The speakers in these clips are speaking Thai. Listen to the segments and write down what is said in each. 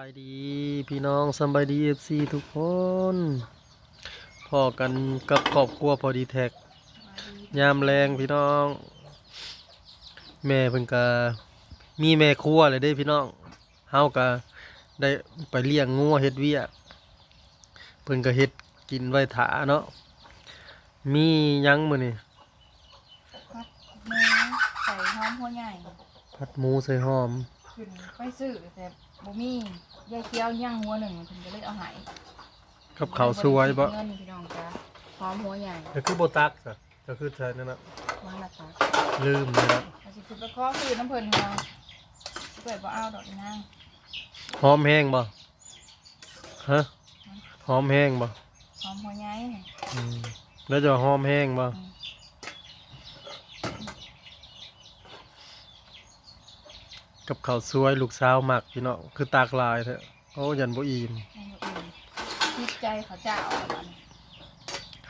ายดีพี่น้องสำบายดีเอฟซีทุกคนพอกันกับครอบครัวพอดีแท็กยามแรงพี่น้อง แม่เพิ่นก็มีแม่ครัวเลยเด้พี่น้องเฮาก็ได้ไปเลี้ยงงัวเฮ็ดเวียกเพิ่นก็เฮ็ดกินไว้ถาเนาะมีหยังมื้อนี่พัดหมูใส่หอมหัวใหญ่ผัดหมูใส่หอมขึ้นไปซื้อแต่ บ่มียายเคี้ยวย่างหัวหนึ่งถึงจะได้เอาใหายกับข้าวสวยบ่เงินพี่น้องจ้าหอมหัวใหญ่ก็คือบ่ตักซะก็คือแท้นั่นน่ะวันละตักลืมเลยนะเอาสิคือไปขอซื้อน้ำเพิ่นเราเปิดบ่เอาดอกอีนางหอมแห้งบ่ฮะหอมแห้งบ่หอมหัวใหญ่นี่อืมแล้วจะหอมแห้งบ่อืม กับข้าวสวยลูกสาวหมักพี่น้องคือตากลายแท้โอ้ยันบ่อิ่มให้บ่อื่นคิดใจเขาเจ้าเอาบัดนี้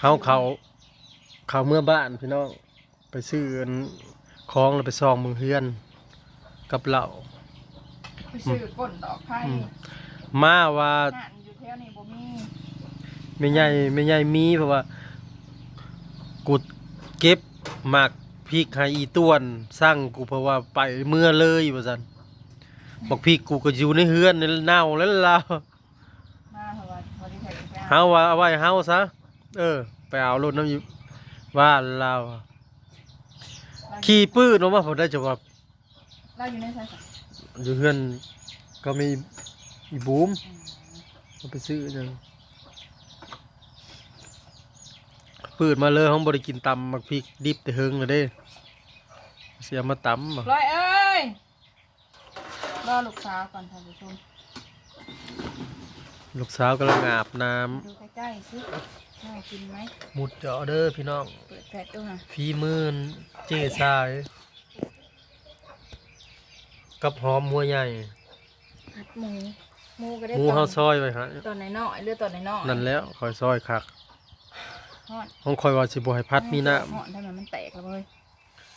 เฮาเขาเขาเมื่อบ้านพี่น้องไปซื้ออันของแล้วไปซองเมืองเฮือน กับเหล้าไปซื้อก้นดอกไผ่อืมมาว่านั่นอยู่แถวนี้บ่มีไม่ใหญ่ไม่ใหญ่มีเพราะว่ากูเก็บหมัก พริกให้อีต้วนสั่งกูเพราะว่าไปเมื่อเลยว่าซั่นบอกพริกกูก็อยู่ในเฮือนนี่เน่าแล้วล่ะมาเพราะว่าบ่ได้ใส่ไปเฮาว่าเอาไว้เฮาซะเออ ไปเอารถน้ำอยู่ว่าเราวอะขี่ปื้นออกมาผมได้จะว่าเราอยู่ในสายสักอยู่เฮือนก็มีอีบูมอืมเอาไปซื้อจัง ปืดมาเลยห้องบริกินตำมักพริกดิบแต่เฮิงเลยเด้ เสียมาตำอะร้อยเอ้ยรอลูกสาวก่อนท่านผู้ชมลูกสาวกำลังอาบน้ดูใกล้ๆสิน่ากินไหมำหมุดเจาะเด้อพี่น้องเปิดแฟลชดูนะฝีมือนเจ๊สาย กับหอมหัวใหญ่ผัดหมูหมูก็ได้หมูตอเฮานซอยไว้ฮะตอนไหนน้อยเลือดตอนไหนน้อยนั่นแล้วคอยซอยคัก ฮอดห้องคอยว่าสิบ่ให้พัดมีน้ฮอดทำไมมันแตกแล้วเว้ย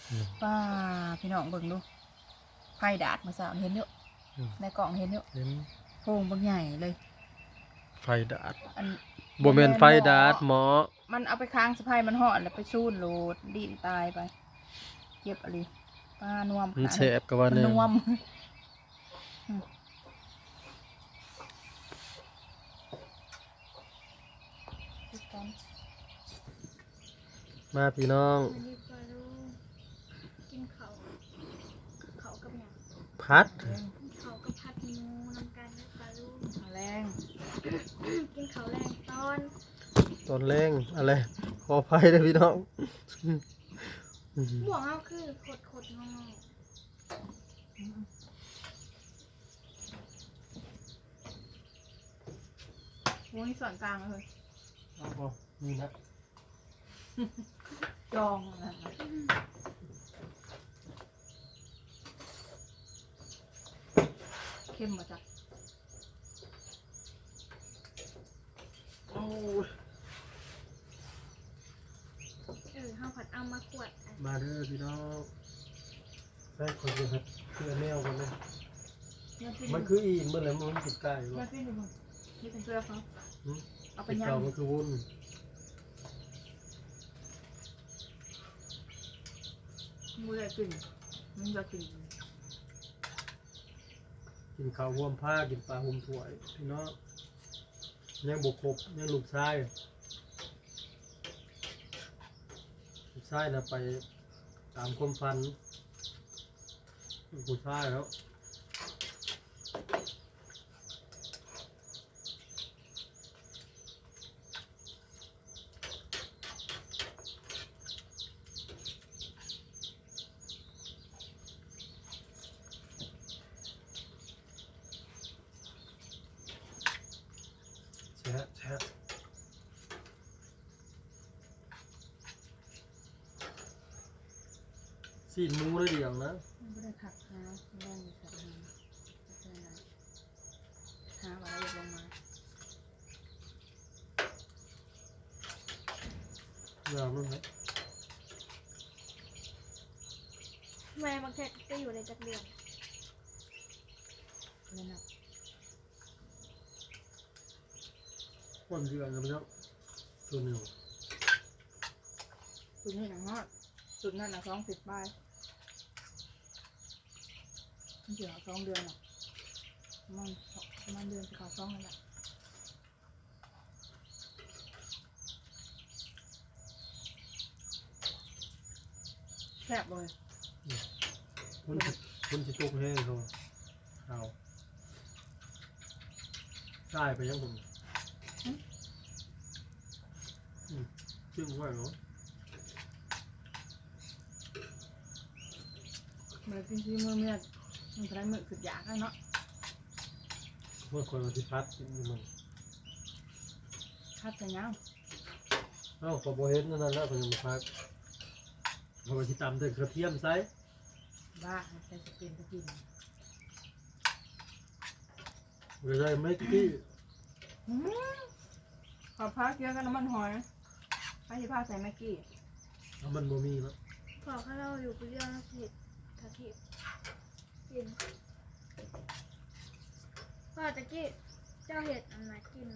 อืมป้าพี่น้องเบิ่งดูไฟดาดมาสาวเห็นเยอะอืมในกล่องเห็นเยอะำเห็นโพรงบางใหญ่เลย ไฟดาดอัน บ่แม่นไฟดาดหมอมันเอาไปค้างสะพายมันห่อดแล้วไปซูนโหลดดินตายไปเก็บอะไรป้านวมมันขาแสบกับว่ามันเนี่ยนวมมาพี่น้องมันดีกว่าลูกกินเขาเขากับหยังพัดเขากับผัดหมูนำกันดีกว่าลูกแรงกินเขาแรงตอนตอนแรงอะไรขออภัยนะพี่น้องบวกเอาคือขดขดงองโอ้ยส่วนกลางเลยนี่นะ จองนะเข้มมาจ้ะโอ้ยเออข้าวผัดเอามาขวดอันมาเด้อพี่น้องได้คนจะเฮ็ดเพื่อแนวกันเลยเนื้อปิ้งมันคืออีนเมื่อไรมันติดใกล้เนื้อวะปิ้งดูมันนี่เป็นเสื้อเขาหืมเอาไปติดย่าเก่างมันคือวุ่น มูจะกินมันจะกินกินข้าวห่วมผ้ากินปลาห่มถ้วยพี่น้องยังบกครบยังลูกชายลูกชายนะไปตามความฝันลูกชายแล้ว สีนหมูได้เดียวนะมันไม่ได้ผักนะมันได้มีผักนะจะเป็นอะไรหาอะไรลงมายาวมั้งครับแม่บางแค่ก็อยู่ในจักเดือนเลยนะคนเดือนกันไปแล้วตัวหนึ่งจุดนี้หนังฮอด จุดนั่นนะสองสิบใบมันเดี๋ยวสองเดือนหรอกประมันประมาณเดือนจะเข้าสองนั่นแหละแซ่บเลยคนสิคนสิตกแห้งเขาเอาได้ไปยังผมอืมซึ่งไหวเหรอ มันกินซีมือเมียมันใช้มือขึ้นยากอะเนาะเมื่อคนมาที่พัดกินมันคัดจะยังเอ้าขอโบเห็นนั่นนั่นแล้วคนมาพักพอมาที่ตำเด็กกระเทียมไซบ้าใช้สกินก็กินหรืออะไรไม่กี้อืมขอพักเยอะกันน้ำมันหอยไปที่ผ้าใส่แม็กกี้เอามันโมมีแล้วพอข้าเราอยู่คนเดียวนะผิด กะทิกินพ่อตะกี้เจ้าเห็ดอันไหนกิน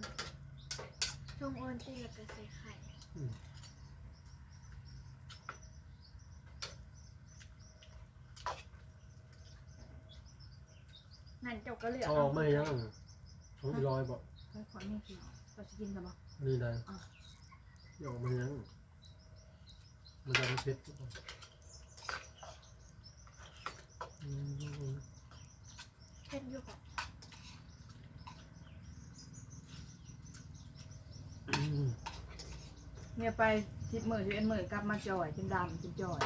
ชงโอนตีแล้วก็ใส่ไข่อืม นั่นเจ้าก็เหลือเอาออกไม่ยังของอีลอยบอกไปขอนี่สิเราจะกินกันปะนี่ได้อะเอาออกมายังมันจะไม่เผ็ดหรือ เปล่าอืมเช่นอยู่กับอืมเนี่ยไปสิบหมื่นสิบเอ็ดหมื่นกลับมาจ่อยจนดำจนจ่อย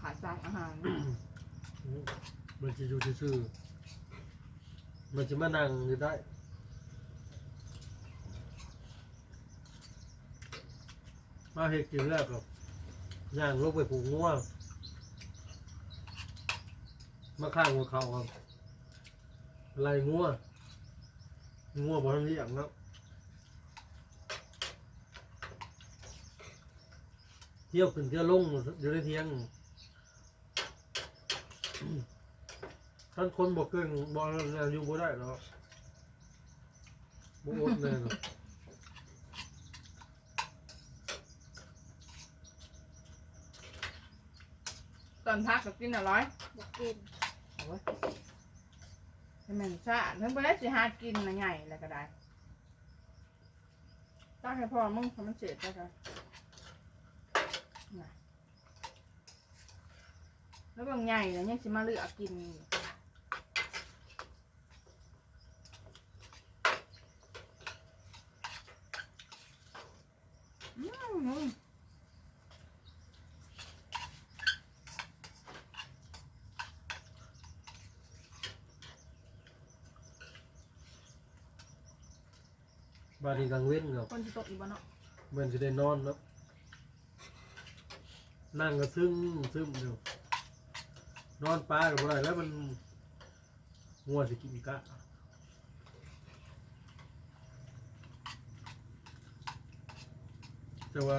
ขาดสารอาหารมันจะอยู่ซื่อๆมันจะมานั่งอยู่ได้มาเห็ดกินแล้วก็ย่างลงไปผูกง่วง มาข้างหัวเขาครับไล่งัวงัวบอทันเรียกเนาะเที่ยวขึ้นเที่ยวลงอยู่ในเที่ยงท่านคนบอกเกินบอกแล้วอยู่บ่ได้หรอกบ่อดแน่หรอกตอนพักก็กินอร่อยอยากกิน โอ้ยให้มันชาถึงไปได้สิหากินนะใหญ่แล้วก็ได้ตั้งให้พ่อมึงทำมันเสร็จแล้วกันแล้วบางใหญ่เนี่ยยังสิมาเลือกกินอืม บาดนีกลางเว้นกับคนที่ตกอีกบ้านเนาะเหมือนจะได้นอนเนาะนั่งก็ซึมซึมอยู่นอนปลากับอะไรแล้วมันงัวสิกินกะแต่ว่า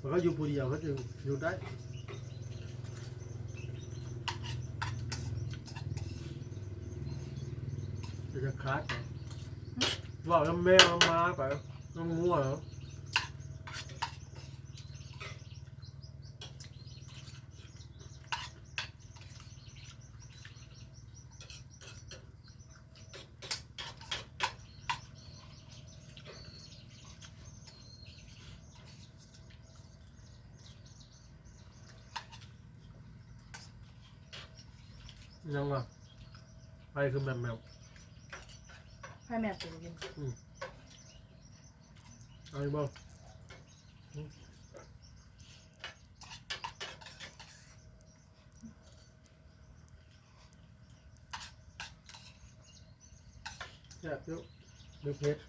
มันก็อยู่ผู้เดียวก็จะอยู่ได้จะจะคัดเหรอ บอกน้ำแมวน้ำม้าไปน้ำงัวเหรอยังอะไปคือแมวแมว ให้แม่ตื่นกินเอาอีกบ่แซ่บเยอะดูเพชร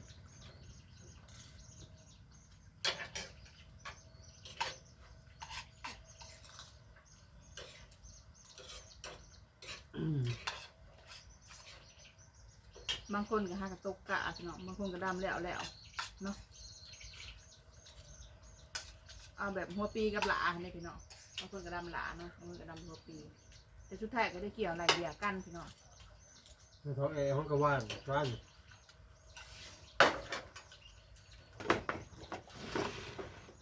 คนก็หากระตกกะพี่นาะงบางคนก็ดำแล้วแล้วเนาะเอาแบบหัวปีกับหลาเนี่ยพี่นาะงบางคนก็ดำหลาเนาะบางคนก็ดำหัวปี แต่ชุดแท็กก็ได้เกี่ยวอะไรเดียกันพี่นาะในท้องแอร์ห้องกระว่านร้าน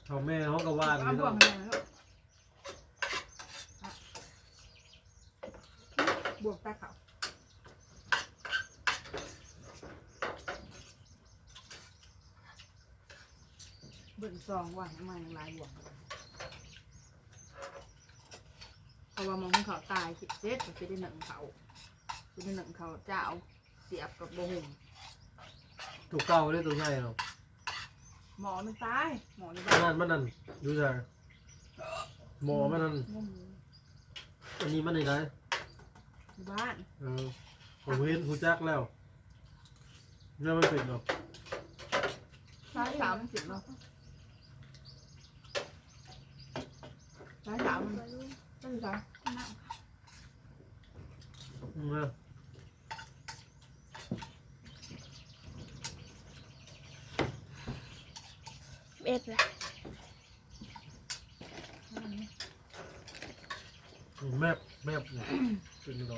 ท้องแม่ห้องกระว่านพี่น้องบวกแต่เขา เบิ่งซองว่ามันลายบวกเพราะว่ามองเขาตายคิดเซ็ตจะได้หนึ่งเขาจะได้หนึ่งเขาเจ้าเสียบกับโบหุ่มตัวเก่าเลยตัวใหญ่เนาะหมอมันตายหมอนี่มันนั่นมันนั่นดูจ้ะหมอมันนั่นงมอันนี้มันไหนได้อยู่บ้านเออผมเห็นหูจักแล้วเนี่ยมันเป็นเนาะร้ายสามมันสิบเนาะร้ายสามมันบอลูก็คือสามน้อืมนะำเอ็ดแหละแมบแมบเนี่ยเป็นรอ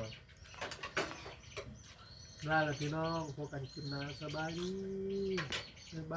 ยได้แล้วพี่น้องพบกันคลิปหน้าสบ